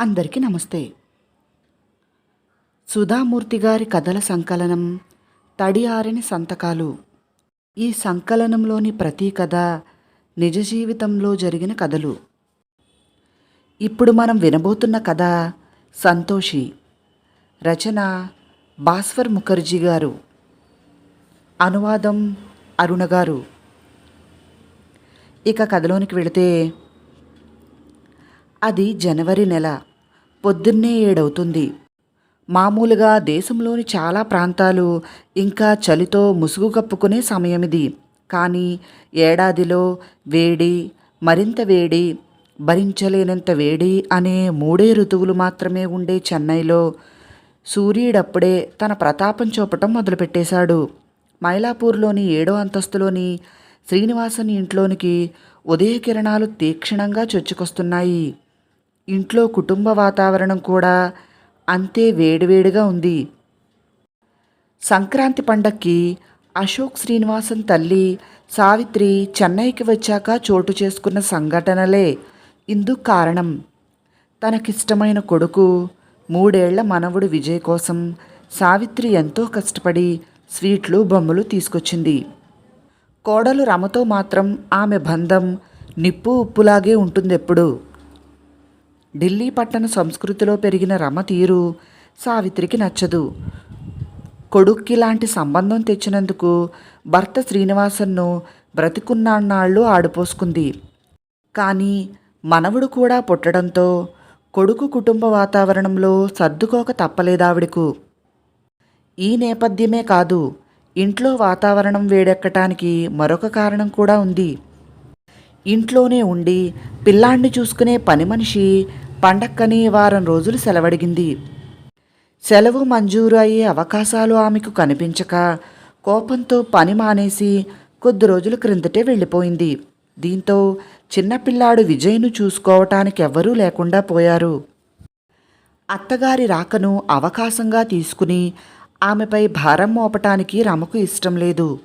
అందరికీ నమస్తే. సుధామూర్తి గారి కథల సంకలనం తడి సంతకాలు. ఈ సంకలనంలోని ప్రతి కథ నిజ జీవితంలో జరిగిన కథలు. ఇప్పుడు మనం వినబోతున్న కథ సంతోషి. రచన భాస్వర్ ముఖర్జీ గారు. అనువాదం అరుణ గారు. ఇక కథలోనికి వెళితే అది జనవరి నెల. పొద్దున్నే ఏడవుతుంది. మామూలుగా దేశంలోని చాలా ప్రాంతాలు ఇంకా చలితో ముసుగు కప్పుకునే సమయం ఇది కానీ ఏడాదిలో వేడి మరింత వేడి భరించలేనంత వేడి అనే మూడే ఋతువులు మాత్రమే ఉండే చెన్నైలో సూర్యుడప్పుడే తన ప్రతాపం చూపటం మొదలుపెట్టేశాడు. మైలాపూర్లోని ఏడో అంతస్తులోని శ్రీనివాసన్ ఇంట్లోనికి ఉదయ కిరణాలు తీక్షణంగా చొచ్చుకొస్తున్నాయి. ఇంట్లో కుటుంబ వాతావరణం కూడా అంతే వేడివేడిగా ఉంది. సంక్రాంతి పండక్కి అశోక్ శ్రీనివాసన్ తల్లి సావిత్రి చెన్నైకి వచ్చాక చోటు చేసుకున్న సంఘటనలే ఇందుకు కారణం. తనకిష్టమైన కొడుకు మూడేళ్ళ మనవుడు విజయ్ కోసం సావిత్రి ఎంతో కష్టపడి స్వీట్లు బొమ్మలు తీసుకొచ్చింది. కోడలు రమతో మాత్రం ఆమె బంధం నిప్పు ఉప్పులాగే ఉంటుందెప్పుడు. ఢిల్లీ పట్టణ సంస్కృతిలో పెరిగిన రమ తీరు సావిత్రికి నచ్చదు. కొడుక్కి లాంటి సంబంధం తెచ్చినందుకు భర్త శ్రీనివాసన్ను బ్రతికున్నాళ్ళు ఆడిపోసుకుంది. కానీ మనవడు కూడా పుట్టడంతో కొడుకు కుటుంబ వాతావరణంలో సర్దుకోక తప్పలేదావిడకు. ఈ నేపథ్యమే కాదు ఇంట్లో వాతావరణం వేడెక్కటానికి మరొక కారణం కూడా ఉంది. ఇంట్లోనే ఉండి పిల్లాన్ని చూసుకునే పని మనిషి పండక్కని వారం రోజులు సెలవడిగింది. సెలవు మంజూరు అయ్యే అవకాశాలు ఆమెకు కనిపించక కోపంతో పని మానేసి కొద్ది రోజుల క్రిందటే వెళ్ళిపోయింది. దీంతో చిన్నపిల్లాడు విజయ్ను చూసుకోవటానికి ఎవ్వరూ లేకుండా పోయారు. అత్తగారి రాకను అవకాశంగా తీసుకుని ఆమెపై భారం మోపటానికి రమకు ఇష్టం లేదు.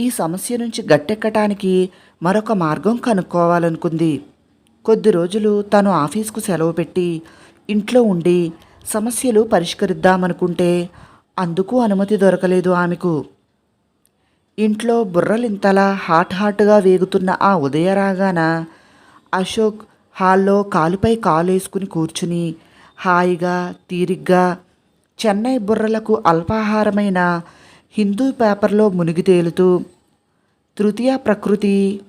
ఈ సమస్య నుంచి గట్టెక్కటానికి మరొక మార్గం కనుక్కోవాలనుకుంది. కొద్ది రోజులు తను ఆఫీస్కు సెలవు పెట్టి ఇంట్లో ఉండి సమస్యలు పరిష్కరిద్దామనుకుంటే అందుకు అనుమతి దొరకలేదు ఆమెకు. ఇంట్లో బుర్రలింతలా హాట్ హాట్గా వేగుతున్న ఆ ఉదయరాగాన అశోక్ హాల్లో కాలుపై కాలేసుకుని కూర్చుని హాయిగా తీరిగ్గా చెన్నై బుర్రలకు అల్పాహారమైన హిందూ పేపర్లో మునిగి తేలుతూ తృతీయ ప్రకృతి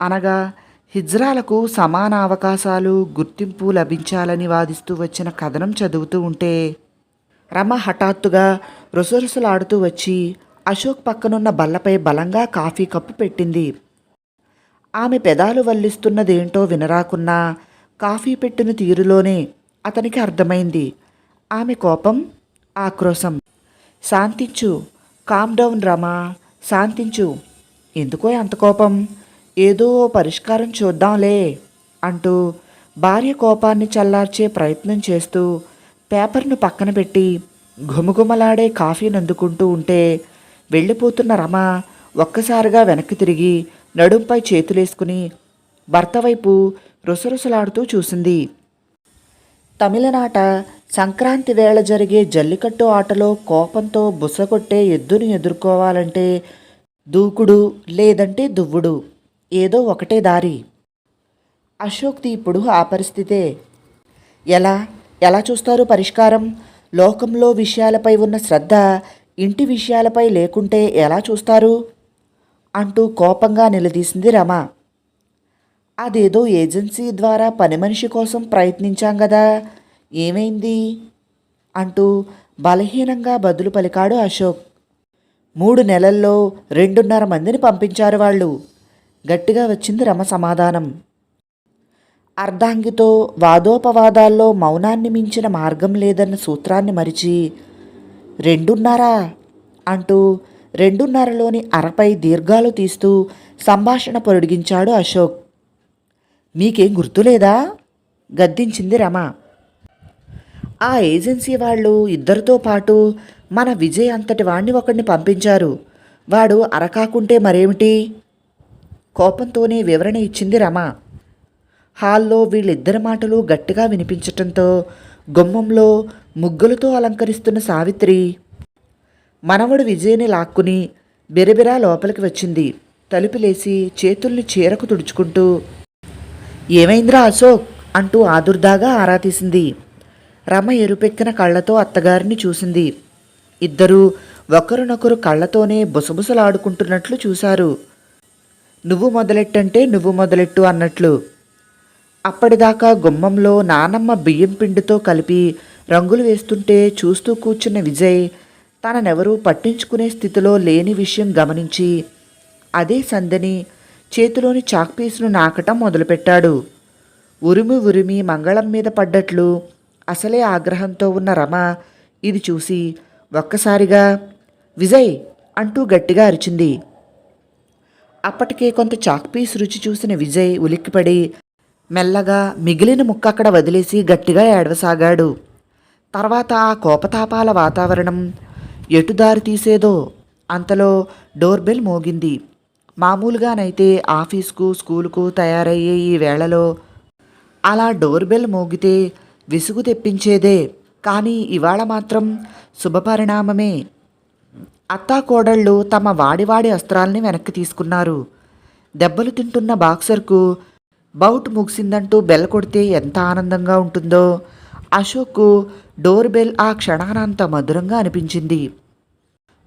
అనగా హిజ్రాలకు సమాన అవకాశాలు గుర్తింపు లభించాలని వాదిస్తూ వచ్చిన కథనం చదువుతూ ఉంటే రమ హఠాత్తుగా రుసరుసలాడుతూ వచ్చి అశోక్ పక్కనున్న బల్లపై బలంగా కాఫీ కప్పు పెట్టింది. ఆమె పెదాలు వల్లిస్తున్నదేంటో వినరాకున్నా కాఫీ పెట్టిన తీరులోనే అతనికి అర్థమైంది. ఆమె కోపం ఆక్రోశం. శాంతించు కామ్ డౌన్ రమా శాంతించు. ఎందుకో అంత కోపం? ఏదో ఓ పరిష్కారం చూద్దాంలే అంటూ భార్య కోపాన్ని చల్లార్చే ప్రయత్నం చేస్తూ పేపర్ను పక్కన పెట్టి ఘుమఘుమలాడే కాఫీని అందుకుంటూ ఉంటే వెళ్ళిపోతున్న రమ ఒక్కసారిగా వెనక్కి తిరిగి నడుంపై చేతులేసుకుని భర్త వైపు రుసరుసలాడుతూ చూసింది. తమిళనాట సంక్రాంతి వేళ జరిగే జల్లికట్టు ఆటలో కోపంతో బుసగొట్టే ఎద్దును ఎదుర్కోవాలంటే దూకుడు లేదంటే దువ్వుడు. ఏదో ఒకటే దారి. అశోక్ది ఇప్పుడు ఆ పరిస్థితే. ఎలా? ఎలా చూస్తారు పరిష్కారం? లోకంలో విషయాలపై ఉన్న శ్రద్ధ ఇంటి విషయాలపై లేకుంటే ఎలా చూస్తారు? అంటూ కోపంగా నిలదీసింది రమ. అదేదో ఏజెన్సీ ద్వారా పని మనిషి కోసం ప్రయత్నించాం కదా ఏమైంది? అంటూ బలహీనంగా బదులు పలికాడు అశోక్. మూడు నెలల్లో రెండున్నర మందిని పంపించారు వాళ్ళు. గట్టిగా వచ్చింది రమ సమాధానం. అర్ధాంగితో వాదోపవాదాల్లో మౌనాన్ని మించిన మార్గం లేదన్న సూత్రాన్ని మరిచి రెండున్నారా? అంటూ రెండున్నరలోని అరపై దీర్ఘాలు తీస్తూ సంభాషణ పొడిగించాడు అశోక్. మీకేం గుర్తులేదా? గద్దించింది రమ. ఆ ఏజెన్సీ వాళ్ళు ఇద్దరితో పాటు మన విజయ్ అంతటి వాణ్ణి ఒకడిని పంపించారు. వాడు అరకాకుంటే మరేమిటి? కోపంతోనే వివరణ ఇచ్చింది రమ. హాల్లో వీళ్ళిద్దరి మాటలు గట్టిగా వినిపించటంతో గుమ్మంలో ముగ్గులతో అలంకరిస్తున్న సావిత్రి మనవడు విజయని లాక్కుని బిరబిరా లోపలికి వచ్చింది. తలుపులేసి చేతుల్ని చీరకు తుడుచుకుంటూ ఏమైందిరా అశోక్? అంటూ ఆదుర్దాగా ఆరా తీసింది. రమ ఎరుపెక్కిన కళ్ళతో అత్తగారిని చూసింది. ఇద్దరూ ఒకరినొకరు కళ్ళతోనే బుసబుసలాడుకుంటున్నట్లు చూశారు. నువ్వు మొదలెట్టంటే నువ్వు మొదలెట్టు అన్నట్లు. అప్పటిదాకా గుమ్మంలో నానమ్మ బియ్యం పిండితో కలిపి రంగులు వేస్తుంటే చూస్తూ కూర్చున్న విజయ్ తననెవరూ పట్టించుకునే స్థితిలో లేని విషయం గమనించి అదే సందని చేతిలోని చాక్పీసును నాకటం మొదలుపెట్టాడు. ఉరిమి ఉరిమి మంగళం మీద పడ్డట్లు అసలే ఆగ్రహంతో ఉన్న రమ ఇది చూసి ఒక్కసారిగా విజయ్ అంటూ గట్టిగా అరిచింది. అప్పటికే కొంత చాక్పీస్ రుచి చూసిన విజయ్ ఉలిక్కిపడి మెల్లగా మిగిలిన ముక్క అక్కడ వదిలేసి గట్టిగా ఏడవసాగాడు. తర్వాత ఆ కోపతాపాల వాతావరణం ఎటు దారి తీసేదో అంతలో డోర్ బెల్ మోగింది. మామూలుగానైతే ఆఫీస్కు స్కూలుకు తయారయ్యే ఈ వేళలో అలా డోర్ బెల్ మోగితే విసుగు తెప్పించేదే. కానీ ఇవాళ మాత్రం శుభపరిణామమే. అత్తాకోడళ్ళు తమ వాడివాడి అస్త్రాల్ని వెనక్కి తీసుకున్నారు. దెబ్బలు తింటున్న బాక్సర్కు బౌట్ ముగిసిందంటూ బెల్ కొడితే ఎంత ఆనందంగా ఉంటుందో. అశోక్కు డోర్ బెల్ ఆ క్షణానంత మధురంగా అనిపించింది.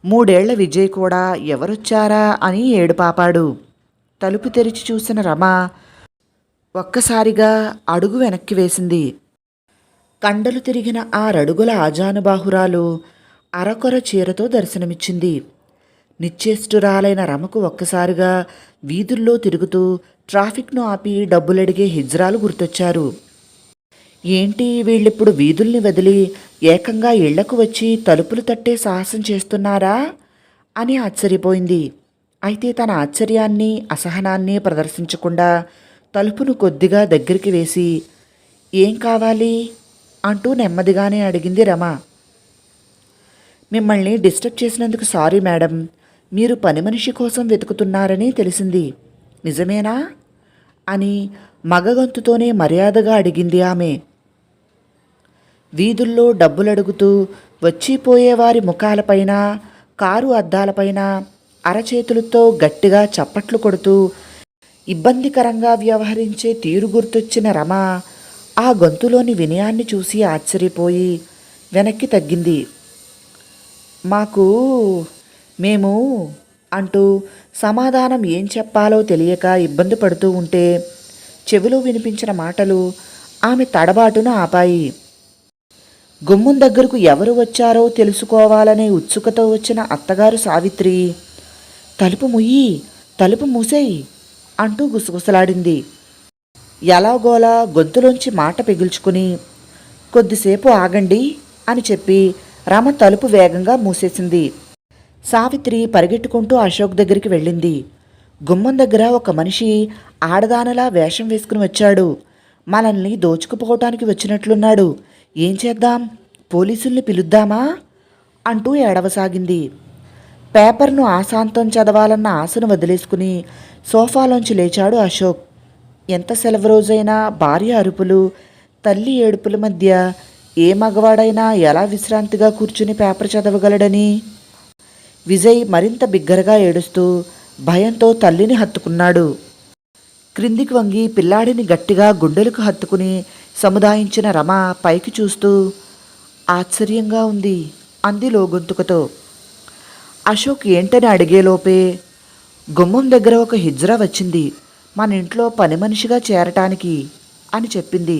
మూడేళ్ళ విజయ్ కూడా ఎవరొచ్చారా అని ఏడుపాపాడు. తలుపు తెరిచి చూసిన రమ ఒక్కసారిగా అడుగు వెనక్కి వేసింది. కండలు తిరిగిన ఆ రడుగుల ఆజానుబాహురాలు అరకొర చీరతో దర్శనమిచ్చింది. నిశ్చేష్టురాలైన రమకు ఒక్కసారిగా వీధుల్లో తిరుగుతూ ట్రాఫిక్ను ఆపి డబ్బులడిగే హిజ్రాలు గుర్తొచ్చారు. ఏంటి వీళ్ళిప్పుడు వీధుల్ని వదిలి ఏకంగా ఇళ్ళకు వచ్చి తలుపులు తట్టే సాహసం చేస్తున్నారా? అని ఆశ్చర్యపోయింది. అయితే తన ఆశ్చర్యాన్ని అసహనాన్ని ప్రదర్శించకుండా తలుపును కొద్దిగా దగ్గరికి వేసి ఏం కావాలి? అంటూ నెమ్మదిగానే అడిగింది రమ. మిమ్మల్ని డిస్టర్బ్ చేసినందుకు సారీ మేడం. మీరు పని మనిషి కోసం వెతుకుతున్నారని తెలిసింది. నిజమేనా? అని మగగొంతుతోనే మర్యాదగా అడిగింది ఆమె. వీధుల్లో డబ్బులడుగుతూ వచ్చిపోయేవారి ముఖాలపైన కారు అద్దాలపైన అరచేతులతో గట్టిగా చప్పట్లు కొడుతూ ఇబ్బందికరంగా వ్యవహరించే తీరు గుర్తొచ్చిన రమ ఆ గొంతులోని వినయాన్ని చూసి ఆశ్చర్యపోయి వెనక్కి తగ్గింది. మాకు మేము అంటూ సమాధానం ఏం చెప్పాలో తెలియక ఇబ్బంది పడుతూ ఉంటే చెవిలో వినిపించిన మాటలు ఆమె తడబాటున ఆపాయి. గుమ్మం దగ్గరకు ఎవరు వచ్చారో తెలుసుకోవాలనే ఉత్సుకతో వచ్చిన అత్తగారు సావిత్రి తలుపు ముయ్యి తలుపు మూసేయి అంటూ గుసగుసలాడింది. ఎలాగోలా గొంతులోంచి మాట పిగుల్చుకుని కొద్దిసేపు ఆగండి అని చెప్పి రమ తలుపు వేగంగా మూసేసింది. సావిత్రి పరిగెట్టుకుంటూ అశోక్ దగ్గరికి వెళ్ళింది. గుమ్మం దగ్గర ఒక మనిషి ఆడదానలా వేషం వేసుకుని వచ్చాడు. మనల్ని దోచుకుపోవటానికి వచ్చినట్లున్నాడు. ఏం చేద్దాం? పోలీసుల్ని పిలుద్దామా? అంటూ ఏడవసాగింది. పేపర్ను ఆశాంతం చదవాలన్న ఆశను వదిలేసుకుని సోఫాలోంచి లేచాడు అశోక్. ఎంత సెలవు రోజైనా భార్య అరుపులు తల్లి ఏడుపుల మధ్య ఏ మగవాడైనా ఎలా విశ్రాంతిగా కూర్చుని పేపర్ చదవగలడని? విజయ్ మరింత బిగ్గరగా ఏడుస్తూ భయంతో తల్లిని హత్తుకున్నాడు. క్రిందికి వంగి పిల్లాడిని గట్టిగా గుండెలకు హత్తుకుని సముదాయించిన రమ పైకి చూస్తూ ఆశ్చర్యంగా ఉంది అంది లోగొంతుకతో. అశోక్ ఏంటని అడిగేలోపే గుమ్మం దగ్గర ఒక హిజ్రా వచ్చింది. మన ఇంట్లో పని మనిషిగా చేరటానికి అని చెప్పింది.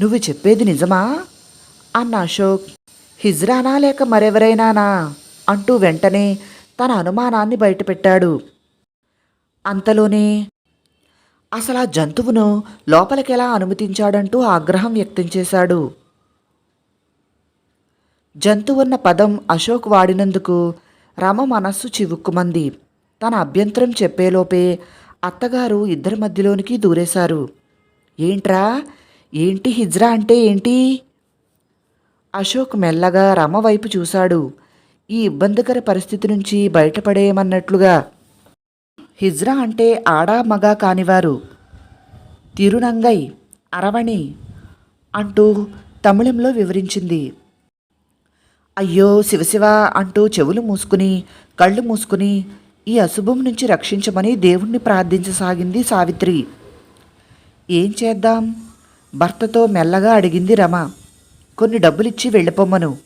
నువ్వు చెప్పేది నిజమా? అన్న అశోక్ హిజ్రానా లేక మరెవరైనానా? అంటూ వెంటనే తన అనుమానాన్ని బయటపెట్టాడు. అంతలోనే అసలు ఆ జంతువును లోపలికెలా అనుమతించాడంటూ ఆగ్రహం వ్యక్తం చేశాడు. జంతువున్న పదం అశోక్ వాడినందుకు రమ మనస్సు చివుక్కుమంది. తన అభ్యంతరం చెప్పేలోపే అత్తగారు ఇద్దరి మధ్యలోనికి దూరేశారు. ఏంట్రా? ఏంటి హిజ్రా అంటే ఏంటి? అశోక్ మెల్లగా రమ వైపు చూశాడు. ఈ ఇబ్బందికర పరిస్థితి నుంచి బయటపడేయమన్నట్లుగా. హిజ్రా అంటే ఆడా మగ కానివారు. తిరునంగై అరవణి అంటూ తమిళంలో వివరించింది. అయ్యో శివశివ అంటూ చెవులు మూసుకుని కళ్ళు మూసుకుని ఈ అశుభం నుంచి రక్షించమని దేవుణ్ణి ప్రార్థించసాగింది సావిత్రి. ఏం చేద్దాం? భర్తతో మెల్లగా అడిగింది రమ. కొన్ని డబ్బులిచ్చి వెళ్ళిపోమ్మను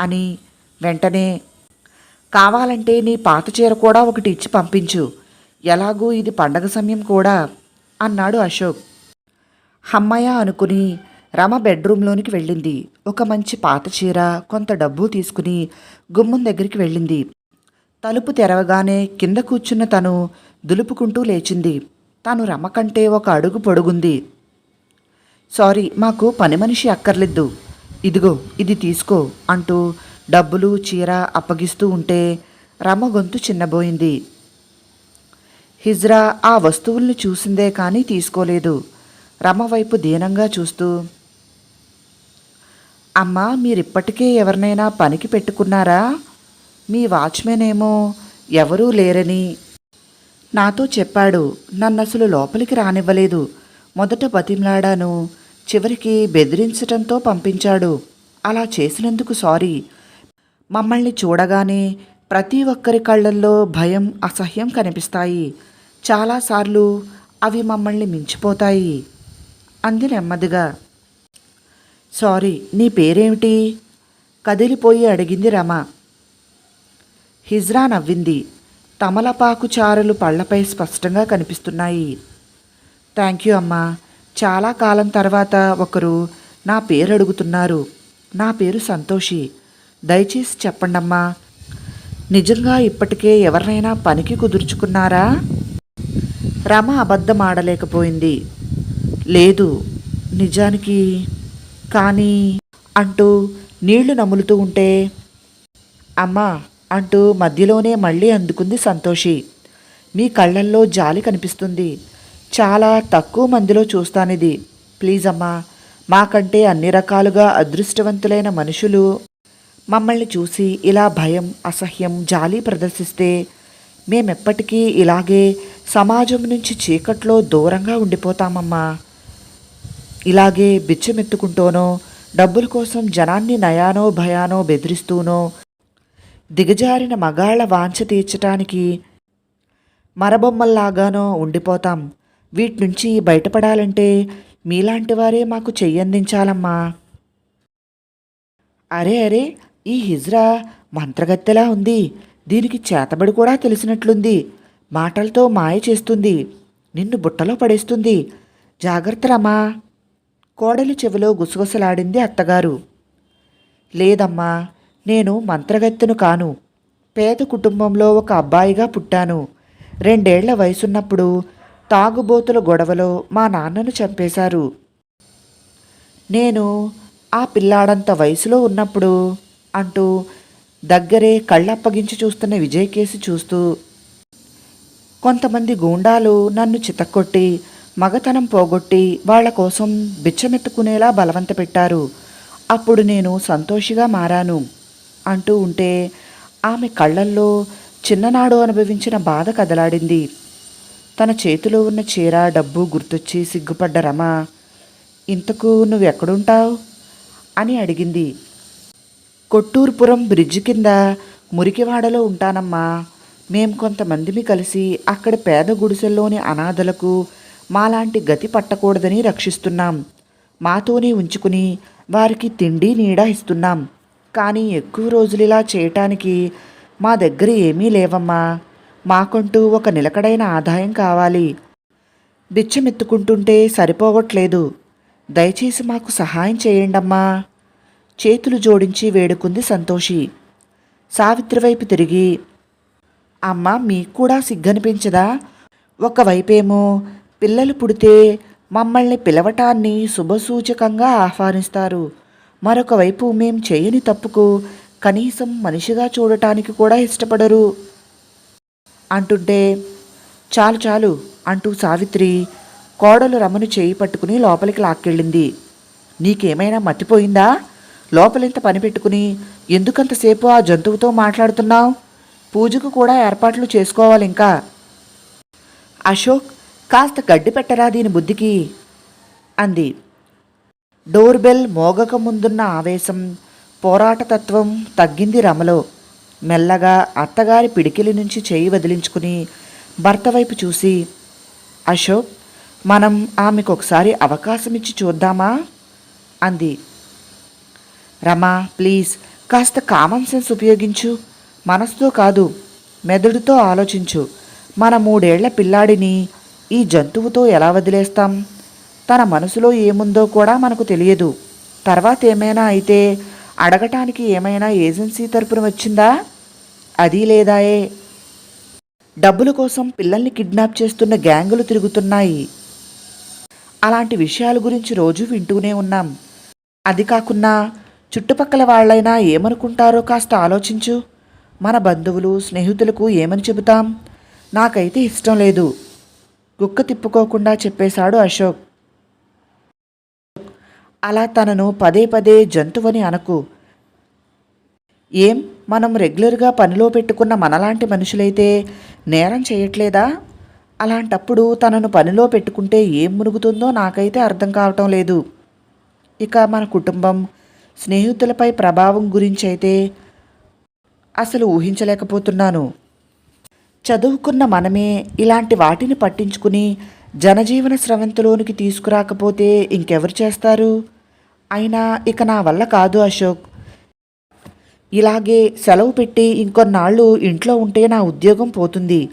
అని వెంటనే కావాలంటే నీ పాత చీర కూడా ఒకటి ఇచ్చి పంపించు. ఎలాగూ ఇది పండగ సమయం కూడా అన్నాడు అశోక్. హమ్మయ్య అనుకుని రమ బెడ్రూమ్లోనికి వెళ్ళింది. ఒక మంచి పాత చీర కొంత డబ్బు తీసుకుని గుమ్మం దగ్గరికి వెళ్ళింది. తలుపు తెరవగానే కింద కూర్చున్న తను దులుపుకుంటూ లేచింది. తాను రమ కంటే ఒక అడుగు పొడుగుంది. సారీ మాకు పని మనిషి అక్కర్లేదు. ఇదిగో ఇది తీసుకో అంటూ డబ్బులు చీర అప్పగిస్తూ ఉంటే రమ గొంతు చిన్నబోయింది. హిజ్రా ఆ వస్తువుల్ని చూసిందే కానీ తీసుకోలేదు. రమ వైపు దీనంగా చూస్తూ అమ్మా మీరిప్పటికే ఎవరినైనా పనికి పెట్టుకున్నారా? మీ వాచ్మెన్ ఏమో ఎవరూ లేరని నాతో చెప్పాడు. నన్ను అసలు లోపలికి రానివ్వలేదు. మొదట బతిమలాడాను. చివరికి బెదిరించటంతో పంపించాడు. అలా చేసినందుకు సారీ. మమ్మల్ని చూడగానే ప్రతి ఒక్కరి కళ్ళల్లో భయం అసహ్యం కనిపిస్తాయి. చాలాసార్లు అవి మమ్మల్ని మించిపోతాయి. అంది నెమ్మదిగా. సారీ నీ పేరేమిటి? కదిలిపోయి అడిగింది రమ. హిజ్రా నవ్వింది. తమలపాకు చారలు పళ్ళపై స్పష్టంగా కనిపిస్తున్నాయి. థ్యాంక్ యూ అమ్మా. చాలా కాలం తర్వాత ఒకరు నా పేరు అడుగుతున్నారు. నా పేరు సంతోషి. దయచేసి చెప్పండమ్మా. నిజంగా ఇప్పటికే ఎవరినైనా పనికి కుదుర్చుకున్నారా? రమ అబద్ధం ఆడలేకపోయింది. లేదు నిజానికి కానీ అంటూ నీళ్ళు నములుతూ ఉంటే అమ్మా అంటూ మధ్యలోనే మళ్ళీ అందుకుంది సంతోషి. మీ కళ్ళల్లో జాలి కనిపిస్తుంది. చాలా తక్కువ మందిలో చూస్తానిది. ప్లీజ్ అమ్మా మాకంటే అన్ని రకాలుగా అదృష్టవంతులైన మనుషులు మమ్మల్ని చూసి ఇలా భయం అసహ్యం జాలి ప్రదర్శిస్తే మేమెప్పటికీ ఇలాగే సమాజం నుంచి చీకట్లో దూరంగా ఉండిపోతామమ్మా. ఇలాగే బిచ్చమెత్తుకుంటూనో డబ్బుల కోసం జనాన్ని నయానో భయానో బెదిరిస్తూనో దిగజారిన మగాళ్ళ వాంఛ తీర్చటానికి మరబొమ్మల్లాగానో ఉండిపోతాం. వీటి నుంచి బయటపడాలంటే మీలాంటి వారే మాకు చెయ్యందించాలమ్మా అరే అరే ఈ హిజ్రా మంత్రగత్తెలా ఉంది? దీనికి చేతబడి కూడా తెలిసినట్లుంది. మాటలతో మాయ చేస్తుంది. నిన్ను బుట్టలో పడేస్తుంది. జాగ్రత్తలమ్మా కోడలి చెవిలో గుసగుసలాడింది అత్తగారు. లేదమ్మా నేను మంత్రగత్తెను కాను. పేద కుటుంబంలో ఒక అబ్బాయిగా పుట్టాను. రెండేళ్ళ వయసున్నప్పుడు తాగుబోతుల గొడవలో మా నాన్నను చంపేశారు. నేను ఆ పిల్లాడంత వయసులో ఉన్నప్పుడు అంటూ దగ్గరే కళ్ళప్పగించి చూస్తున్న విజయ్ కేసి చూస్తూ కొంతమంది గూండాలు నన్ను చితక్కొట్టి మగతనం పోగొట్టి వాళ్ళ కోసం బిచ్చమెత్తుకునేలా బలవంత పెట్టారు. అప్పుడు నేను సంతోషిగా మారాను అంటూ ఉంటే ఆమె కళ్ళల్లో చిన్ననాడు అనుభవించిన బాధ కదలాడింది. తన చేతిలో ఉన్న చీర డబ్బు గుర్తొచ్చి సిగ్గుపడ్డ రమ ఇంతకు నువ్వెక్కడుంటావు అని అడిగింది. కొట్టూరుపురం బ్రిడ్జ్ కింద మురికివాడలో ఉంటానమ్మా. మేం కొంతమందిమి కలిసి అక్కడ పేద గుడిసెల్లోని అనాథలకు మాలాంటి గతి పట్టకూడదని రక్షిస్తున్నాం. మాతోనే ఉంచుకుని వారికి తిండి నీడ ఇస్తున్నాం. కానీ ఎక్కువ రోజులు ఇలా చేయటానికి మా దగ్గర ఏమీ లేవమ్మా. మాకంటూ ఒక నిలకడైన ఆదాయం కావాలి. బిచ్చమెత్తుకుంటుంటే సరిపోవట్లేదు. దయచేసి మాకు సహాయం చేయండమ్మా. చేతులు జోడించి వేడుకుంది సంతోషి. సావిత్రి వైపు తిరిగి అమ్మ మీకు కూడా సిగ్గనిపించదా? ఒకవైపేమో పిల్లలు పుడితే మమ్మల్ని పిలవటాన్ని శుభసూచకంగా ఆహ్వానిస్తారు. మరొకవైపు మేం చేయని తప్పుకు కనీసం మనిషిగా చూడటానికి కూడా ఇష్టపడరు. అంటుంటే చాలు చాలు అంటూ సావిత్రి కోడలు రమను చేయి పట్టుకుని లోపలికి లాక్కెళ్ళింది. నీకేమైనా మతిపోయిందా? లోపలింత పని పెట్టుకుని ఎందుకంతసేపు ఆ జంతువుతో మాట్లాడుతున్నావు? పూజకు కూడా ఏర్పాట్లు చేసుకోవాలి ఇంకా అశోక్ కాస్త గడ్డి పెట్టరా దీని బుద్ధికి? అంది. డోర్ బెల్ మోగక ముందున్న ఆవేశం పోరాటతత్వం తగ్గింది రమలో. మెల్లగా అత్తగారి పిడికిలి నుంచి చేయి వదిలించుకుని భర్త వైపు చూసి అశోక్ మనం ఆమెకు ఒకసారి అవకాశం ఇచ్చి చూద్దామా? అంది. రమా ప్లీజ్ కాస్త కామన్ సెన్స్ ఉపయోగించు. మనసుతో కాదు మెదడుతో ఆలోచించు. మన మూడేళ్ళ పిల్లాడిని ఈ జంతువుతో ఎలా వదిలేస్తాం? తన మనసులో ఏముందో కూడా మనకు తెలియదు. తర్వాత ఏమైనా అయితే అడగటానికి ఏమైనా ఏజెన్సీ తరపున వచ్చిందా? అది లేదాయే. డబ్బుల కోసం పిల్లల్ని కిడ్నాప్ చేస్తున్న గ్యాంగులు తిరుగుతున్నాయి. అలాంటి విషయాల గురించి రోజు వింటూనే ఉన్నాం. అది కాకున్నా చుట్టుపక్కల వాళ్ళైనా ఏమనుకుంటారో కాస్త ఆలోచించు. మన బంధువులు స్నేహితులకు ఏమని చెబుతాం? నాకైతే ఇష్టం లేదు. కుక్క తిప్పుకోకుండా చెప్పేశాడు అశోక్. అలా తనను పదే పదే జంతువని అనకు. ఏం? మనం రెగ్యులర్గా పనిలో పెట్టుకున్న మనలాంటి మనుషులైతే నేరం చేయట్లేదా? అలాంటప్పుడు తనను పనిలో పెట్టుకుంటే ఏం మునుగుతుందో నాకైతే అర్థం కావటం లేదు. ఇక మన కుటుంబం స్నేహితులపై ప్రభావం గురించి అయితే అసలు ఊహించలేకపోతున్నాను. చదువుకున్న మనమే ఇలాంటి వాటిని పట్టించుకుని జనజీవన స్రవంతిలోనికి తీసుకురాకపోతే ఇంకెవరు చేస్తారు? అయినా ఇక నా వల్ల కాదు అశోక్. ఇలాగే సెలవు పెట్టి ఇంకొన్నాళ్ళు ఇంట్లో ఉంటే నా ఉద్యోగం పోతుంది.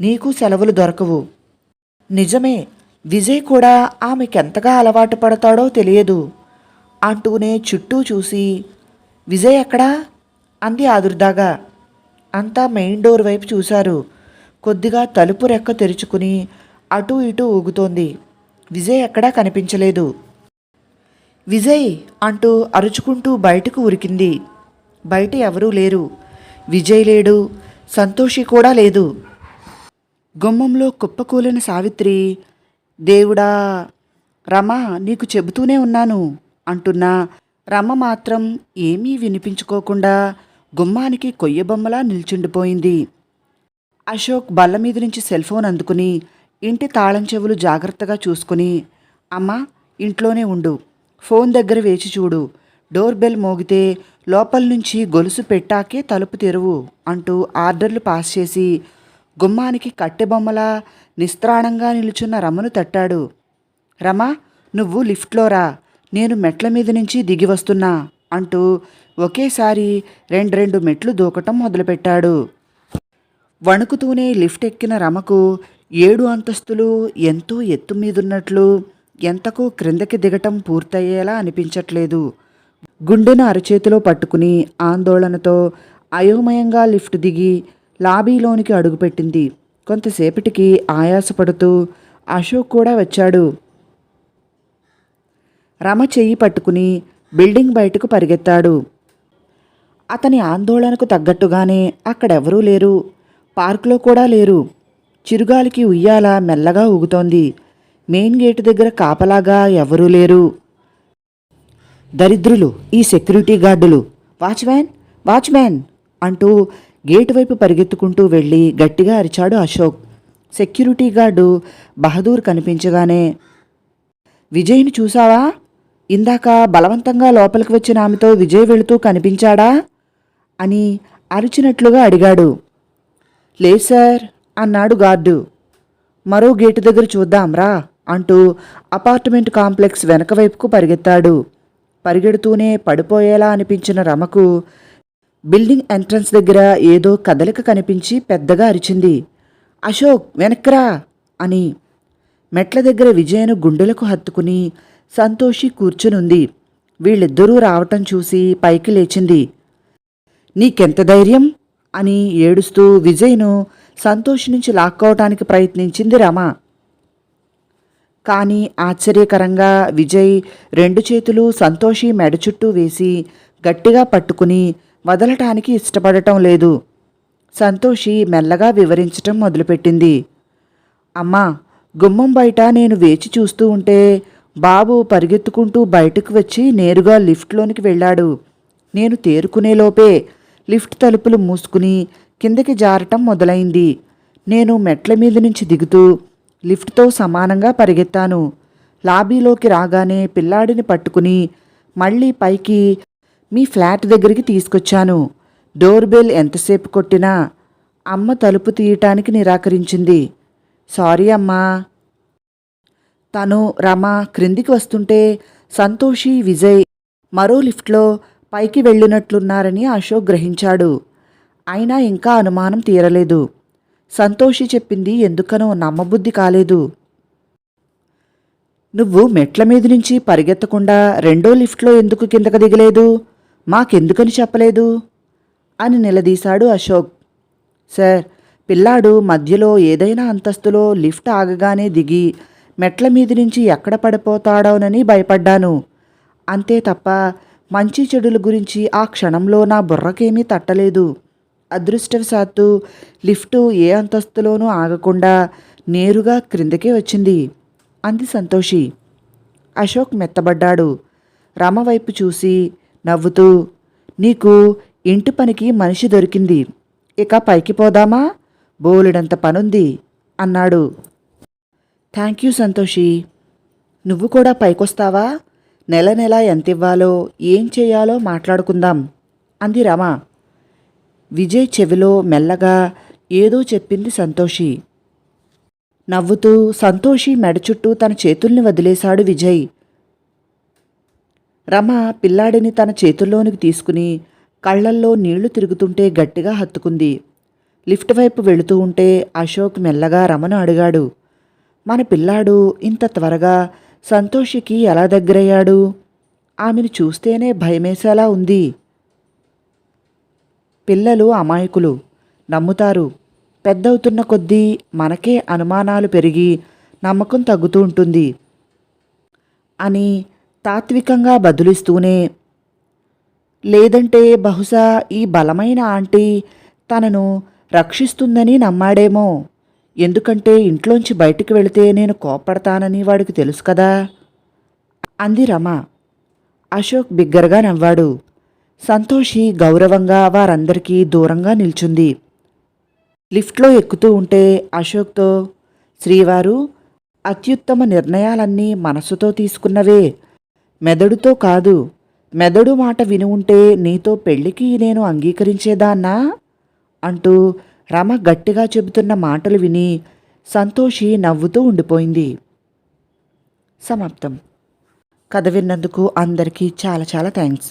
నీకు సెలవులు దొరకవు. నిజమే విజయ్ కూడా ఆమెకెంతగా అలవాటు పడతాడో తెలియదు. అంటూనే చుట్టూ చూసి విజయ్ ఎక్కడా? అంది ఆదుర్దాగా. అంతా మెయిన్ డోర్ వైపు చూశారు. కొద్దిగా తలుపు రెక్క తెరుచుకుని అటూ ఇటూ ఊగుతోంది. విజయ్ ఎక్కడా కనిపించలేదు. విజయ్ అంటూ అరుచుకుంటూ బయటకు ఉరికింది. బయట ఎవరూ లేరు. విజయ్ లేడు సంతోషి కూడా లేదు. గుమ్మంలో కుప్పకూలిన సావిత్రి దేవుడా రమ నీకు చెబుతూనే ఉన్నాను అంటున్నా. రమ మాత్రం ఏమీ వినిపించుకోకుండా గుమ్మానికి కొయ్యబొమ్మలా నిల్చుండిపోయింది. అశోక్ బల్ల మీద నుంచి సెల్ ఫోన్ అందుకుని ఇంటి తాళం చెవులు జాగ్రత్తగా చూసుకుని అమ్మా ఇంట్లోనే ఉండు. ఫోన్ దగ్గర వేచి చూడు. డోర్ బెల్ మోగితే లోపల నుంచి గొలుసు పెట్టాకే తలుపు తెరువు అంటూ ఆర్డర్లు పాస్ చేసి గుమ్మానికి కట్టెబొమ్మలా నిస్త్రాణంగా నిలుచున్న రమను తట్టాడు. రమ నువ్వు లిఫ్ట్లో రా. నేను మెట్ల మీద నుంచి దిగి వస్తున్నా అంటూ ఒకేసారి రెండు రెండు మెట్లు దూకటం మొదలుపెట్టాడు. వణుకుతూనే లిఫ్ట్ ఎక్కిన రమకు ఏడు అంతస్తులు ఎంతో ఎత్తు మీదున్నట్లు ఎంతకు క్రిందకి దిగటం పూర్తయ్యేలా అనిపించట్లేదు. గుండెను అరచేతిలో పట్టుకుని ఆందోళనతో అయోమయంగా లిఫ్ట్ దిగి లాబీలోనికి అడుగుపెట్టింది. కొంతసేపటికి ఆయాసపడుతూ అశోక్ కూడా వచ్చాడు. రమ చెయ్యి పట్టుకుని బిల్డింగ్ బయటకు పరిగెత్తాడు. అతని ఆందోళనకు తగ్గట్టుగానే అక్కడెవరూ లేరు. పార్కులో కూడా లేరు. చిరుగాలికి ఉయ్యాల మెల్లగా ఊగుతోంది. మెయిన్ గేటు దగ్గర కాపలాగా ఎవరూ లేరు. దరిద్రులు ఈ సెక్యూరిటీ గార్డులు. వాచ్మ్యాన్ వాచ్మ్యాన్ అంటూ గేటు వైపు పరిగెత్తుకుంటూ వెళ్ళి గట్టిగా అరిచాడు అశోక్. సెక్యూరిటీ గార్డు బహదూర్ కనిపించగానే విజయ్ని చూసావా? ఇందాక బలవంతంగా లోపలికి వచ్చిన ఆమెతో విజయ్ వెళుతూ కనిపించాడా? అని అరిచినట్లుగా అడిగాడు. లేదు సార్ అన్నాడు గార్డు. మరో గేటు దగ్గర చూద్దాంరా అంటూ అపార్ట్మెంట్ కాంప్లెక్స్ వెనక వైపుకు పరిగెత్తాడు. పరిగెడుతూనే పడిపోయేలా అనిపించిన రమకు బిల్డింగ్ ఎంట్రన్స్ దగ్గర ఏదో కదలిక కనిపించి పెద్దగా అరిచింది. అశోక్ వెనక్రా అని మెట్ల దగ్గర విజయను గుండెలకు హత్తుకుని సంతోషి కూర్చునుంది. వీళ్ళిద్దరూ రావటం చూసి పైకి లేచింది. నీకెంత ధైర్యం? అని ఏడుస్తూ విజయ్ను సంతోష్ నుంచి లాక్కోవటానికి ప్రయత్నించింది రమ. కానీ ఆశ్చర్యకరంగా విజయ్ రెండు చేతులు సంతోషి మెడ చుట్టూ వేసి గట్టిగా పట్టుకుని వదలటానికి ఇష్టపడటం లేదు. సంతోషి మెల్లగా వివరించటం మొదలుపెట్టింది. అమ్మా గుమ్మం బయట నేను వేచి చూస్తూ ఉంటే బాబు పరిగెత్తుకుంటూ బయటకు వచ్చి నేరుగా లిఫ్ట్లోనికి వెళ్ళాడు. నేను తేరుకునేలోపే లిఫ్ట్ తలుపులు మూసుకుని కిందకి జారటం మొదలైంది. నేను మెట్ల మీద నుంచి దిగుతూ లిఫ్ట్తో సమానంగా పరిగెత్తాను. లాబీలోకి రాగానే పిల్లాడిని పట్టుకుని మళ్ళీ పైకి మీ ఫ్లాట్ దగ్గరికి తీసుకొచ్చాను. డోర్ బెల్ ఎంతసేపు కొట్టినా అమ్మ తలుపు తీయటానికి నిరాకరించింది. సారీ అమ్మా. తను రమ క్రిందికి వస్తుంటే సంతోషి విజయ్ మరో లిఫ్ట్లో పైకి వెళ్ళినట్లున్నారని అశోక్ గ్రహించాడు. అయినా ఇంకా అనుమానం తీరలేదు. సంతోషి చెప్పింది ఎందుకనో నమ్మబుద్ధి కాలేదు. నువ్వు మెట్ల మీద నుంచి పరిగెత్తకుండా రెండో లిఫ్ట్లో ఎందుకు కిందకు దిగలేదు? మాకెందుకని చెప్పలేదు? అని నిలదీశాడు అశోక్. సార్ పిల్లాడు మధ్యలో ఏదైనా అంతస్తులో లిఫ్ట్ ఆగగానే దిగి మెట్ల మీద నుంచి ఎక్కడ పడిపోతాడోనని భయపడ్డాను. అంతే తప్ప మంచి చెడుల గురించి ఆ క్షణంలో నా బుర్రకేమీ తట్టలేదు. అదృష్టవశాత్తు లిఫ్టు ఏ అంతస్తులోనూ ఆగకుండా నేరుగా క్రిందకే వచ్చింది. అంది సంతోషి. అశోక్ మెత్తబడ్డాడు. రమ వైపు చూసి నవ్వుతూ నీకు ఇంటి పనికి మనిషి దొరికింది. ఇక పైకి పోదామా? బోలెడంత పనుంది అన్నాడు. Thank you Santoshi. నువ్వు కూడా పైకొస్తావా? నెల నెల ఎంత ఇవ్వాలో ఏం చేయాలో మాట్లాడుకుందాం అంది రమ. విజయ్ చెవిలో మెల్లగా ఏదో చెప్పింది సంతోషి. నవ్వుతూ సంతోషి మెడ చుట్టూ తన చేతుల్ని వదిలేశాడు విజయ్. రమ పిల్లాడిని తన చేతుల్లోనికి తీసుకుని కళ్ళల్లో నీళ్ళు తిరుగుతుంటే గట్టిగా హత్తుకుంది. లిఫ్ట్ వైపు వెళుతూ ఉంటే అశోక్ మెల్లగా రమను అడిగాడు మన పిల్లాడు ఇంత త్వరగా సంతోషికి ఎలా దగ్గరయ్యాడు? ఆమెను చూస్తేనే భయమేసేలా ఉంది. పిల్లలు అమాయకులు. నమ్ముతారు. పెద్దవుతున్న కొద్దీ మనకే అనుమానాలు పెరిగి నమ్మకం తగ్గుతూ ఉంటుంది అని తాత్వికంగా బదులిస్తూనే. లేదంటే బహుశా ఈ బలమైన ఆంటీ తనను రక్షిస్తుందని నమ్మాడేమో. ఎందుకంటే ఇంట్లోంచి బయటికి వెళితే నేను కోపడతానని వాడికి తెలుసు కదా? అంది రమ. అశోక్ బిగ్గరగా నవ్వాడు. సంతోషి గౌరవంగా వారందరికీ దూరంగా నిల్చుంది. లిఫ్ట్లో ఎక్కుతూ ఉంటే అశోక్తో శ్రీవారు అత్యుత్తమ నిర్ణయాలన్నీ మనసుతో తీసుకున్నవే. మెదడుతో కాదు మెదడు మాట విని ఉంటే నీతో పెళ్ళికి నేను అంగీకరించేదాన్నా అంటూ రమ గట్టిగా చెబుతున్న మాటలు విని సంతోషి నవ్వుతూ ఉండిపోయింది. సమాప్తం. కథ విన్నందుకు అందరికీ చాలా చాలా థ్యాంక్స్.